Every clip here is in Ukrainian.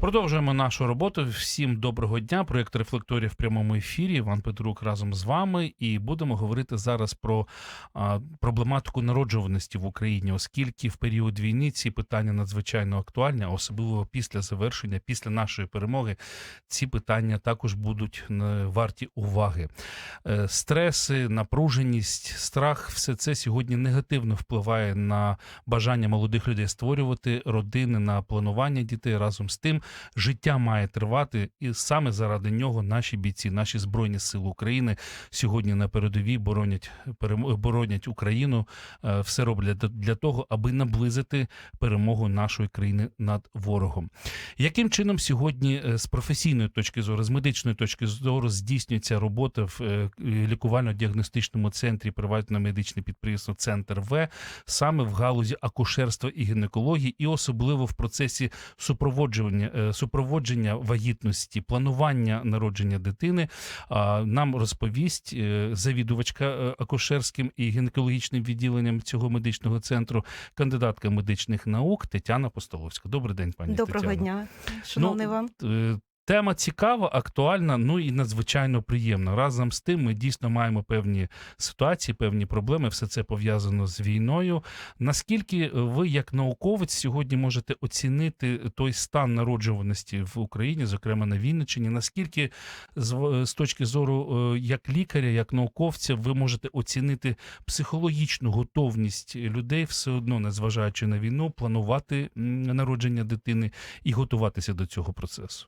Продовжуємо нашу роботу. Всім доброго дня. Проєкт Рефлекторія в прямому ефірі. Іван Петрук разом з вами. І будемо говорити зараз про а, проблематику народжуваності в Україні, оскільки в період війни ці питання надзвичайно актуальні, особливо після завершення, після нашої перемоги, ці питання також будуть е, варті уваги. Е, Стреси, напруженість, страх все це сьогодні негативно впливає на бажання молодих людей створювати родини, на планування дітей разом з тим життя має тривати, і саме заради нього наші бійці, наші збройні сили України сьогодні на передовій боронять боронять Україну. е, Все роблять для того, аби наблизити перемогу нашої країни над ворогом. Яким чином сьогодні е, з професійної точки зору, з медичної точки зору здійснюється робота в е, лікувально-діагностичному центрі приватного медичне підприємство Центр В саме в галузі акушерства і гінекології, і особливо в процесі супроводження е, супроводження вагітності, планування народження дитини. Нам розповість завідувачка акушерським і гінекологічним відділенням цього медичного центру, кандидатка медичних наук Тетяна Постоловська. Добрий день, пані Доброго Тетяно. дня, шановний Ну, вам. Е, Тема цікава, актуальна, ну і надзвичайно приємна. Разом з тим, ми дійсно маємо певні ситуації, певні проблеми. Все це пов'язано з війною. Наскільки ви, як науковець, сьогодні можете оцінити той стан народжуваності в Україні, зокрема на Вінниччині? Наскільки з, з точки зору е, як лікаря, як науковця, ви можете оцінити психологічну готовність людей, все одно, незважаючи на війну, планувати народження дитини і готуватися до цього процесу?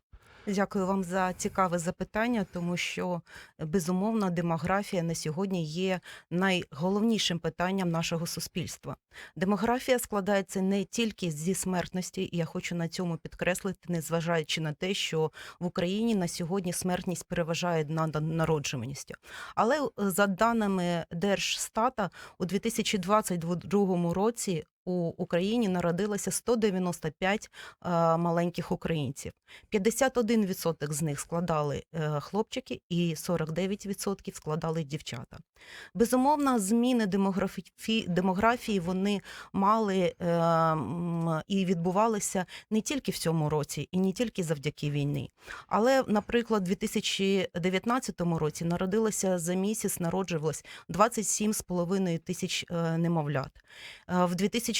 Дякую вам за цікаве запитання, тому що безумовно демографія на сьогодні є найголовнішим питанням нашого суспільства. Демографія складається не тільки зі смертності, і я хочу на цьому підкреслити, незважаючи на те, що в Україні на сьогодні смертність переважає над народжуваністю. Але е, за даними Держстата, у 2022 році у Україні народилося 195 е, маленьких українців. 51% з них складали е, хлопчики, і 49% складали дівчата. Безумовно, зміни демографі... демографії вони мали е, і відбувалися не тільки в цьому році, і не тільки завдяки війні. Але, наприклад, у 2019 році народилося за місяць, народжувалось 27,5 тисяч немовлят. В 2020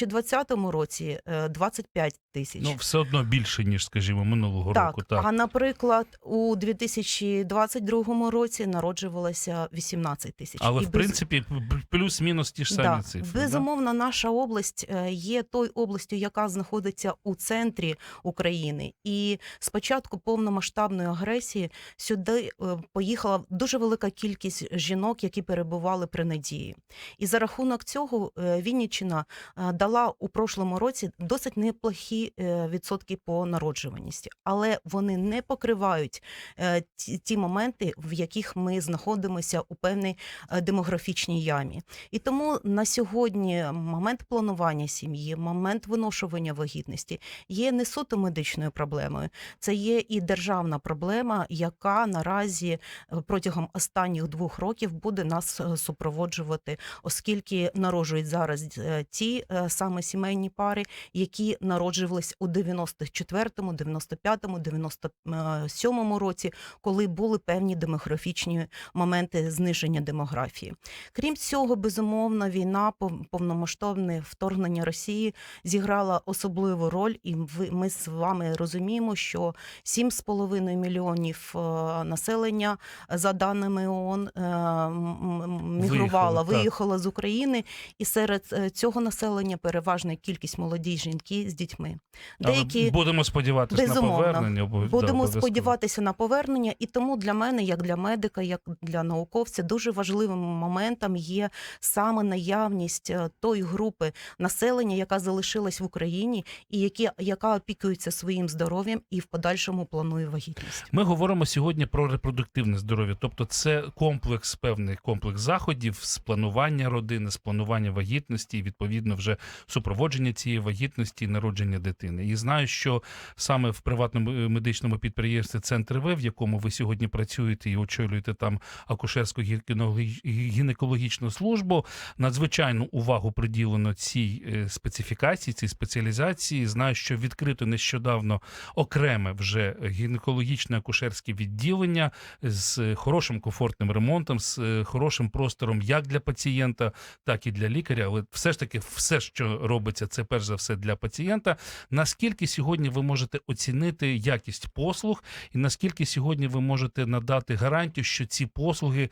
році е, 25 тисяч. Ну, все одно більше, ніж, скажімо, минулого Так, року. Так. а наприклад, у 2022 році народжувалося 18 тисяч. Але, І в без- принципі, плюс-мінус ті ж самі Да, цифри. да? Наша область е, є той областю, яка знаходиться у центрі України. І з початку повномасштабної агресії сюди е, поїхала дуже велика кількість жінок, які перебували при надії. І за рахунок цього е, Вінниччина е, дала у прошлому році досить неплохі е, відсотки по народжуваності, але вони не покривають е, ті, моменти, в яких ми знаходимося у певній е, демографічній ямі. І тому на сьогодні момент планування сім'ї, момент виношування вагітності є не суто медичною проблемою, це є і державна проблема, яка наразі протягом останніх двох років буде нас супроводжувати, оскільки народжують зараз ті саме сімейні пари, які народжувались у 94-му, 95-му, 97-му році, коли були певні демографічні моменти зниження демографії. Крім цього, безумовно, війна, пов- повномасштабне вторгнення Росії зіграла особливу роль, і ми з вами розуміємо, що 7,5 мільйонів е, населення, е, за даними ООН, е, м- м- мігрувало, Виїхало, так. виїхало з України, і серед е, цього населення переважна кількість молоді жінки з дітьми. Але Деякі будемо сподіватися на повернення. обов- да, Будемо обов'язково. сподіватися на повернення, і тому для мене, як для медика, як для науковця, дуже важливим моментом є саме наявність е, тої групи населення, яка залишилась в Україні, і які, яка опікується своїм здоров'ям і в подальшому планує вагітність. Ми говоримо сьогодні про репродуктивне здоров'я, тобто це комплекс, певний комплекс заходів з планування родини, з планування вагітності, і відповідно вже супроводження цієї вагітності і народження дитини. І знаю, що саме в приватному е, медичному підприємстві Центр В, в якому ви сьогодні працюєте і очолюєте там акушерську гінекологі- гінекологічну службу, надзвичайну увагу приділено цій е, специфікації, цій спеціалізації. Знаю, що відкрито нещодавно окреме вже гінекологічне акушерське відділення з хорошим комфортним ремонтом, з е, хорошим простором як для пацієнта, так і для лікаря. Але все ж таки, все, що робиться, це перш за все для пацієнта. Наскільки сьогодні ви можете оцінити якість послуг, і наскільки сьогодні ви можете надати гарантію, що ці послуги е,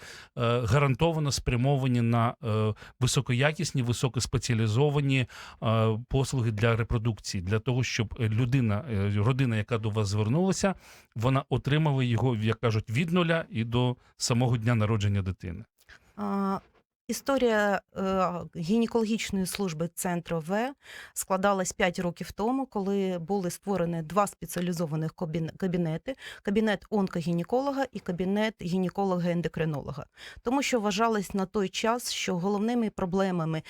гарантовано спрямовані на е, високоякісні, високоспеціалізовані е, послуги для репродукції, для того, щоб людина, родина, яка до вас звернулася, вона отримала його, як кажуть, від нуля і до самого дня народження дитини. Історія е, гінекологічної служби центру В складалась 5 років тому, коли були створені два спеціалізованих кабінети: кабінет онкогінеколога і кабінет гінеколога-ендокринолога. Тому що вважалось на той час, що головними проблемами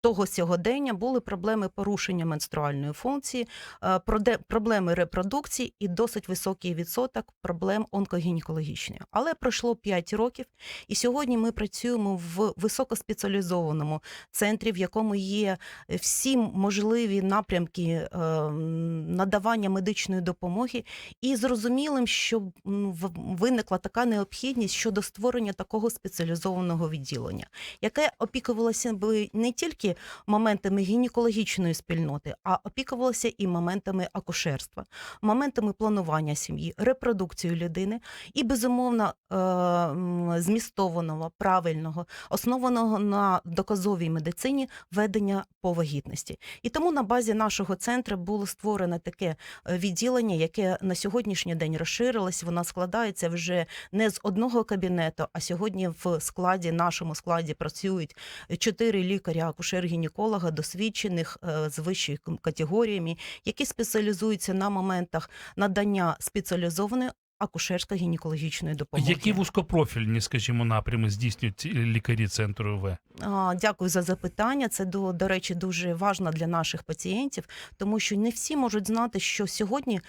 того сьогодення були проблеми порушення менструальної функції, е, проде- проблеми репродукції і досить високий відсоток проблем онкогінекологічної. Але пройшло 5 років, і сьогодні ми працюємо в високоспеціалізованому центрі, в якому є всі можливі напрямки е, надавання медичної допомоги, і зрозумілим, що виникла така необхідність щодо створення такого спеціалізованого відділення, яке опікувалося би не тільки моментами гінекологічної спільноти, а опікувалося і моментами акушерства, моментами планування сім'ї, репродукцією людини і безумовно е, змістованого, правильного, основаного на доказовій медицині ведення по вагітності. І тому на базі нашого центру було створено таке е, відділення, яке на сьогоднішній день розширилось. Воно складається вже не з одного кабінету, а сьогодні в складі, нашому складі працюють чотири лікаря, акушер-гінеколога, досвідчених е, з вищими категоріями, які спеціалізуються на моментах надання спеціалізованої акушерсько-гінекологічної допомоги. Які вузькопрофільні, скажімо, напрями здійснюють лікарі центру? А, Дякую за запитання. Це до, до речі дуже важливо для наших пацієнтів, тому що не всі можуть знати, що сьогодні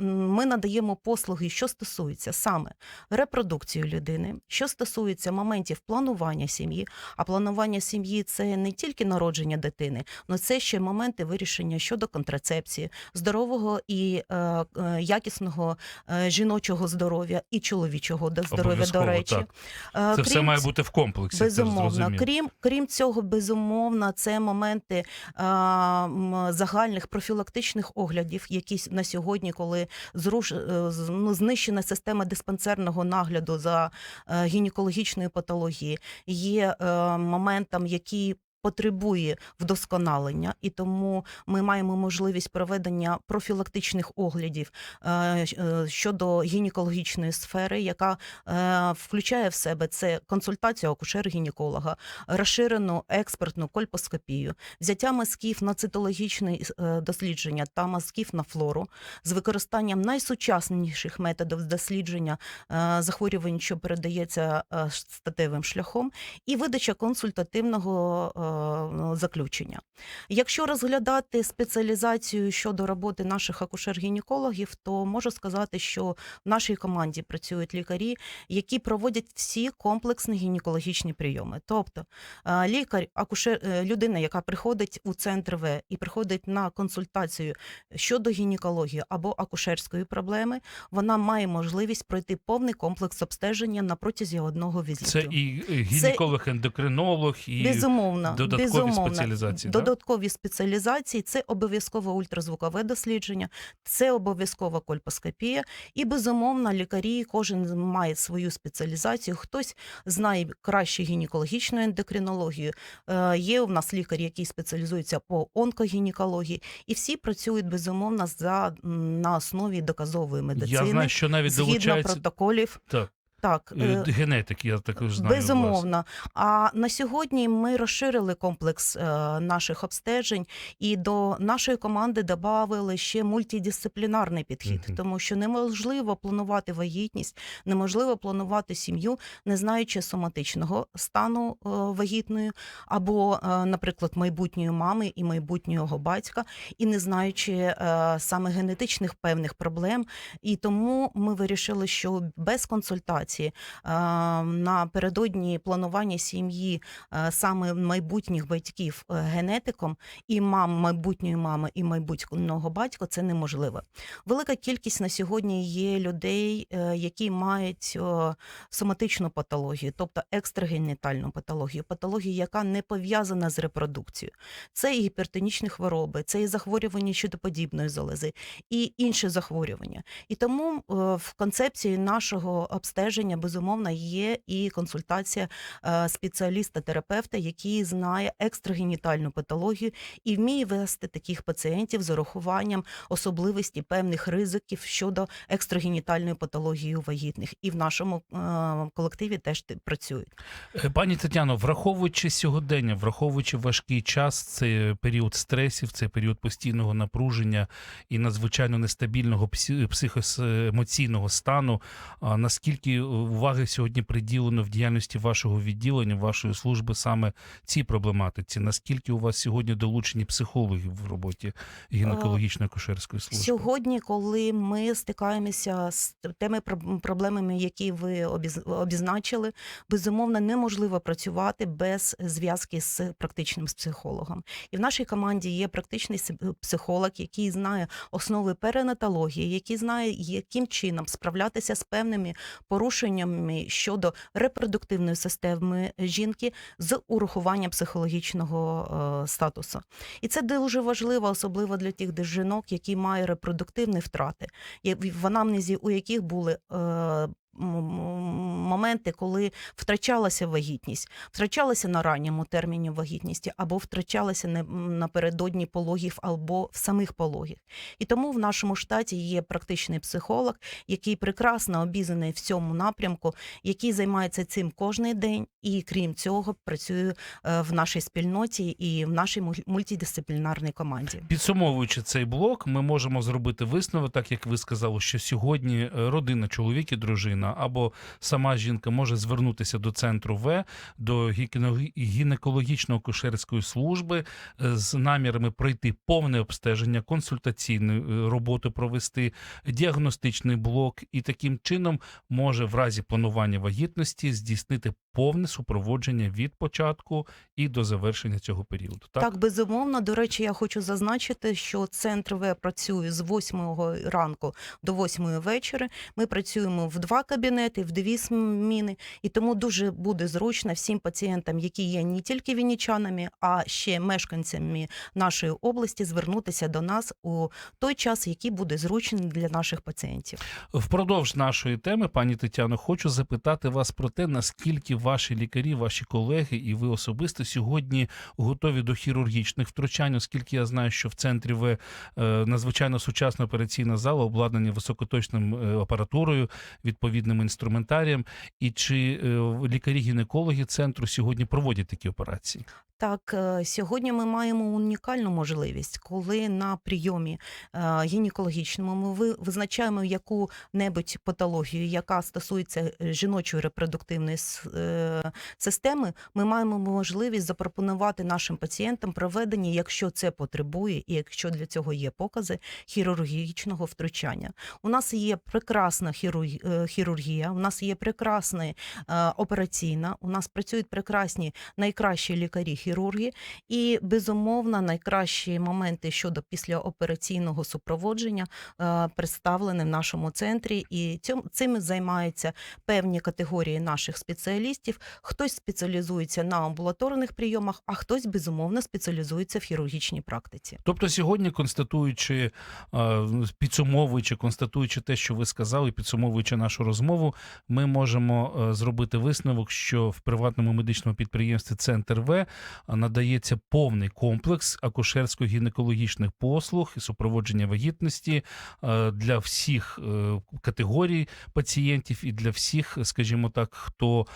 ми надаємо послуги, що стосується саме репродукції людини, що стосується моментів планування сім'ї. А планування сім'ї це не тільки народження дитини, але це ще моменти вирішення щодо контрацепції, здорового і е, е, якісного е, жіночого здоров'я і чоловічого до- здоров'я. До речі, так. Е, Це все має бути в комплексі. Безумовно, крім крім цього, безумовно, це моменти а, загальних профілактичних оглядів, які на сьогодні, коли зруш е, ну, знищена система диспансерного нагляду за е, гінекологічної патології, є е, моментом, який Потребує вдосконалення, і тому ми маємо можливість проведення профілактичних оглядів е, е, щодо гінекологічної сфери, яка е, включає в себе це консультацію акушер-гінеколога, розширену експертну кольпоскопію, взяття мазків на цитологічне дослідження та мазків на флору з використанням найсучасніших методів дослідження захворювань, що передається статевим шляхом, і видача консультативного заключення. Якщо розглядати спеціалізацію щодо роботи наших акушер-гінекологів, то можу сказати, що в нашій команді працюють лікарі, які проводять всі комплексні гінекологічні прийоми. Тобто е, лікар, акушер, е, людина, яка приходить у центр В і приходить на консультацію щодо гінекології або акушерської проблеми, вона має можливість пройти повний комплекс обстеження на протязі одного візиту. Це і е, гінеколог, ендокринолог, і Безумовно, додаткові безумовно. спеціалізації, так? Додаткові спеціалізації це обов'язково ультразвукове дослідження, це обов'язкова кольпоскопія. І безумовно, лікарі кожен має свою спеціалізацію. Хтось знає краще гінекологічну ендокринологію. Е, Є у нас лікар, який спеціалізується по онкогінекології, і всі працюють безумовно за на основі доказової медицини. Я знаю, що навіть Згідно долучаються протоколів, Так. Так, Е, е, Генетик, я також знаю. у вас. Безумовно. А на сьогодні ми розширили комплекс е, наших обстежень, і до нашої команди додали ще мультидисциплінарний підхід, Мгм. тому що неможливо планувати вагітність, неможливо планувати сім'ю, не знаючи соматичного стану е, вагітної, або, е, наприклад, майбутньої мами і майбутнього батька, і не знаючи е, саме генетичних певних проблем. І тому ми вирішили, що без консультації е, напередодні планування сім'ї саме майбутніх батьків е, генетиком і мам майбутньої мами і майбутнього батька це неможливо. Велика кількість на сьогодні є людей, е, які мають соматичну патологію, тобто екстрагенітальну патологію, патологію, яка не пов'язана з репродукцією. Це і гіпертонічні хвороби, це і захворювання щитоподібної залози, і інші захворювання. І тому е, в концепції нашого обстеження безумовно є і консультація е, спеціаліста-терапевта, який знає екстрагенітальну патологію і вміє вести таких пацієнтів з урахуванням особливості певних ризиків щодо екстрагенітальної патології у вагітних. І в нашому е, колективі теж працюють. Е, Пані Тетяно, враховуючи сьогодення, враховуючи важкий час, це період стресів, це період постійного напруження і надзвичайно нестабільного психоемоційного стану. Наскільки уваги сьогодні приділено в діяльності вашого відділення, вашої служби саме цій проблематиці? Наскільки у вас сьогодні долучені психологи в роботі гінекологічної кошерської служби? Сьогодні, коли ми стикаємося з тими проб- проблемами, які ви обіз- обізначили, безумовно неможливо працювати без зв'язки з практичним психологом. І в нашій команді є практичний психолог, який знає основи перинатології, який знає, яким чином справлятися з певними порушеннями щодо репродуктивної системи жінки з урахуванням психологічного е, статусу. І це дуже важливо, особливо для тих де жінок, які мають репродуктивні втрати, в анамнезі у яких були. Моменти, коли втрачалася вагітність, втрачалася на ранньому терміні вагітності, або втрачалася напередодні пологів, або в самих пологів. І тому в нашому штаті є практичний психолог, який прекрасно обізнаний в цьому напрямку, який займається цим кожен день, і крім цього, працює е, в нашій спільноті і в нашій мультидисциплінарній команді. Підсумовуючи цей блок, ми можемо зробити висновок, так як ви сказали, що сьогодні е, родина, чоловік і дружина або сама жінка може звернутися до центру В, до гінекологічного гінекологічно-кошерської служби е, з намірами пройти повне обстеження, консультаційну е, роботу провести, діагностичний блок, і таким чином може в разі планування вагітності здійснити повне супроводження від початку і до завершення цього періоду. Так, Так, безумовно. До речі, я хочу зазначити, що центр В працює з 8 ранку до 8 вечора. Ми працюємо в два кабінети, в дві зміни, і тому дуже буде зручно всім пацієнтам, які є не тільки вінничанами, а ще мешканцями нашої області, звернутися до нас у той час, який буде зручний для наших пацієнтів. Впродовж нашої теми, пані Тетяно, хочу запитати вас про те, наскільки ваші лікарі, ваші колеги і ви особисто сьогодні готові до хірургічних втручань, оскільки я знаю, що в центрі ви е, надзвичайно сучасна операційна зала, обладнання високоточним е, апаратурою, відповідним інструментарієм. І чи е, лікарі-гінекологи центру сьогодні проводять такі операції? Так, е, сьогодні ми маємо унікальну можливість, коли на прийомі е, гінекологічному ми визначаємо яку-небудь патологію, яка стосується е, жіночої репродуктивної системи, ми маємо можливість запропонувати нашим пацієнтам проведення, якщо це потребує, і якщо для цього є покази хірургічного втручання. У нас є прекрасна хірург- хірургія, у нас є прекрасна операційна, у нас працюють прекрасні найкращі лікарі-хірурги, і безумовно найкращі моменти щодо післяопераційного супроводження е, представлені в нашому центрі. І цьому цим займаються певні категорії наших спеціалістів. Хтось спеціалізується на амбулаторних прийомах, а хтось безумовно спеціалізується в хірургічній практиці. Тобто, сьогодні, констатуючи, е, підсумовуючи, констатуючи те, що ви сказали, підсумовуючи нашу розмову, ми можемо е, зробити висновок, що в приватному медичному підприємстві Центр В надається повний комплекс акушерсько-гінекологічних послуг і супроводження вагітності для всіх е, категорій пацієнтів і для всіх, скажімо так, хто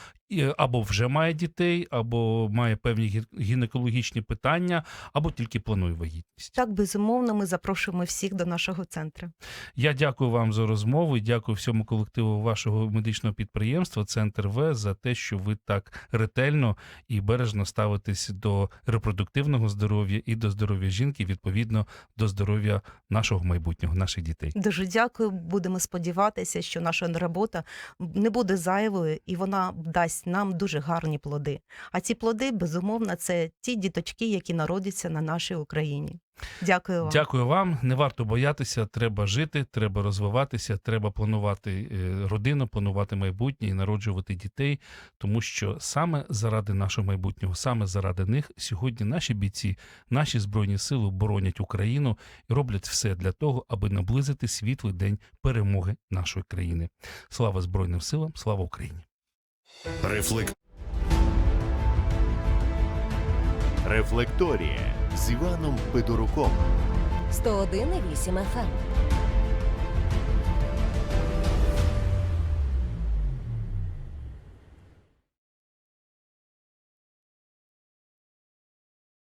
або вже має дітей, або має певні гі- гінекологічні питання, або тільки планує вагітність. Так, безумовно, ми запрошуємо всіх до нашого центру. Я дякую вам за розмову і дякую всьому колективу вашого медичного підприємства Центр В за те, що ви так ретельно і бережно ставитесь до репродуктивного здоров'я і до здоров'я жінки, відповідно до здоров'я нашого майбутнього, наших дітей. Дуже дякую. Будемо сподіватися, що наша робота не буде зайвою і вона дасть нам дуже гарні плоди. А ці плоди, безумовно, це ті діточки, які народяться на нашій Україні. Дякую вам. Дякую вам. Не варто боятися. Треба жити, треба розвиватися, треба планувати е, родину, планувати майбутнє і народжувати дітей, тому що саме заради нашого майбутнього, саме заради них сьогодні наші бійці, наші збройні сили боронять Україну і роблять все для того, аби наблизити світлий день перемоги нашої країни. Слава Збройним силам, слава Україні! Рефлек... Рефлекторія з Іваном Федоруком. 101,8 FM.